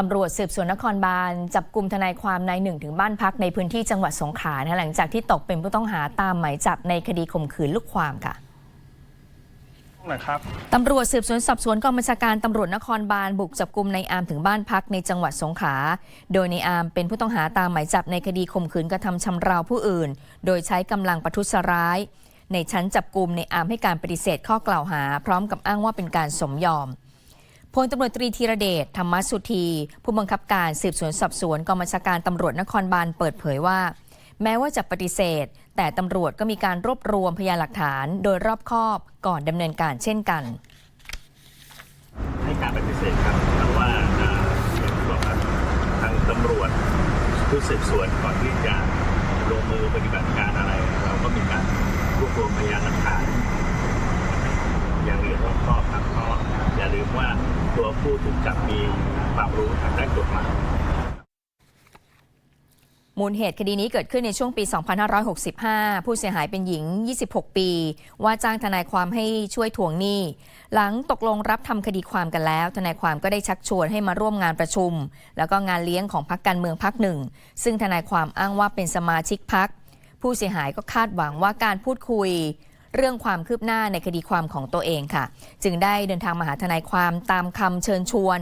ตำรวจสืบสวนนครบาลจับกลุ่มทนายความนายหนึ่งถึงบ้านพักในพื้นที่จังหวัดสงขลานะหลังจากที่ตกเป็นผู้ต้องหาตามหมายจับในคดีข่มขืนลูกความค่ะนะครับตำรวจสืบสวนสอบสวนกองบัญชาการตำรวจนครบาลบุกจับกลุ่มในายอามถึงบ้านพักในจังหวัดสงขลา โดยในายอามเป็นผู้ต้องหาตามหมายจับในคดีข่มขืนกระทำชำเราผู้อื่น โดยใช้กำลังประทุษร้าย ในชั้นจับกลุ่มในายอามให้การปฏิเสธข้อกล่าวหา พร้อมกับอ้างว่าเป็นการสมยอม พลตำรวจตรีธีรเดชธรรมสุธี ผู้บังคับการสืบสวนสอบสวนกองบัญชาการตำรวจนครบาลเปิดเผยว่า แม้ว่าจะปฏิเสธ แต่ตำรวจก็มีการรวบรวมพยานหลักฐาน โดยรอบคอบก่อนดำเนินการเช่นกันให้การปฏิเสธครับแต่ว่าอ่ออย่างที่บอกครับทางตำรวจชุดสืบสวนก่อนที่จะลงมือปฏิบัติการอะไรเราก็ ผู้ถูกจับมีความรู้ทางด้านกฎหมายมูลเหตุคดีนี้เกิดขึ้นในช่วงปี 2565 ผู้เสียหายเป็นหญิง 26 ปี ว่าจ้างทนายความให้ช่วยทวงหนี้ หลังตกลงรับทำคดีความกันแล้ว ทนายความก็ได้ชักชวนให้มาร่วมงานประชุม แล้วก็งานเลี้ยงของพักการเมืองพักหนึ่ง ซึ่งทนายความอ้างว่าเป็นสมาชิกพักผู้เสียหายก็คาดหวังว่าการพูดคุย เรื่องความคืบหน้าในคดีความของตัวเองค่ะ จึงได้เดินทางมาหาทนายความตามคำเชิญชวน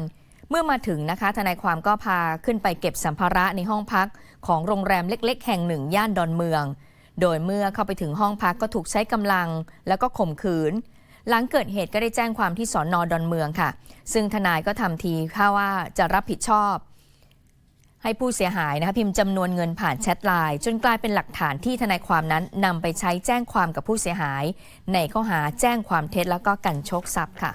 เมื่อมาถึงนะคะ ทนายความก็พาขึ้นไปเก็บสัมภาระในห้องพักของโรงแรมเล็ก ๆ แห่งหนึ่ง ย่านดอนเมือง โดยเมื่อเข้าไปถึงห้องพักก็ถูกใช้กำลัง แล้วก็ข่มขืน หลังเกิดเหตุก็ได้แจ้งความที่สอนอดอนเมืองค่ะ ซึ่งทนายก็ทำทีค่าว่าจะรับผิดชอบ ให้ผู้เสียหายนะคะพิมพ์จำนวนเงินผ่านแชทไลน์จนกลายเป็นหลักฐานที่ทนายความนั้นนำไปใช้แจ้งความกับผู้เสียหาย ในข้อหาแจ้งความเท็จแล้วก็กันโชคทรัพย์ค่ะ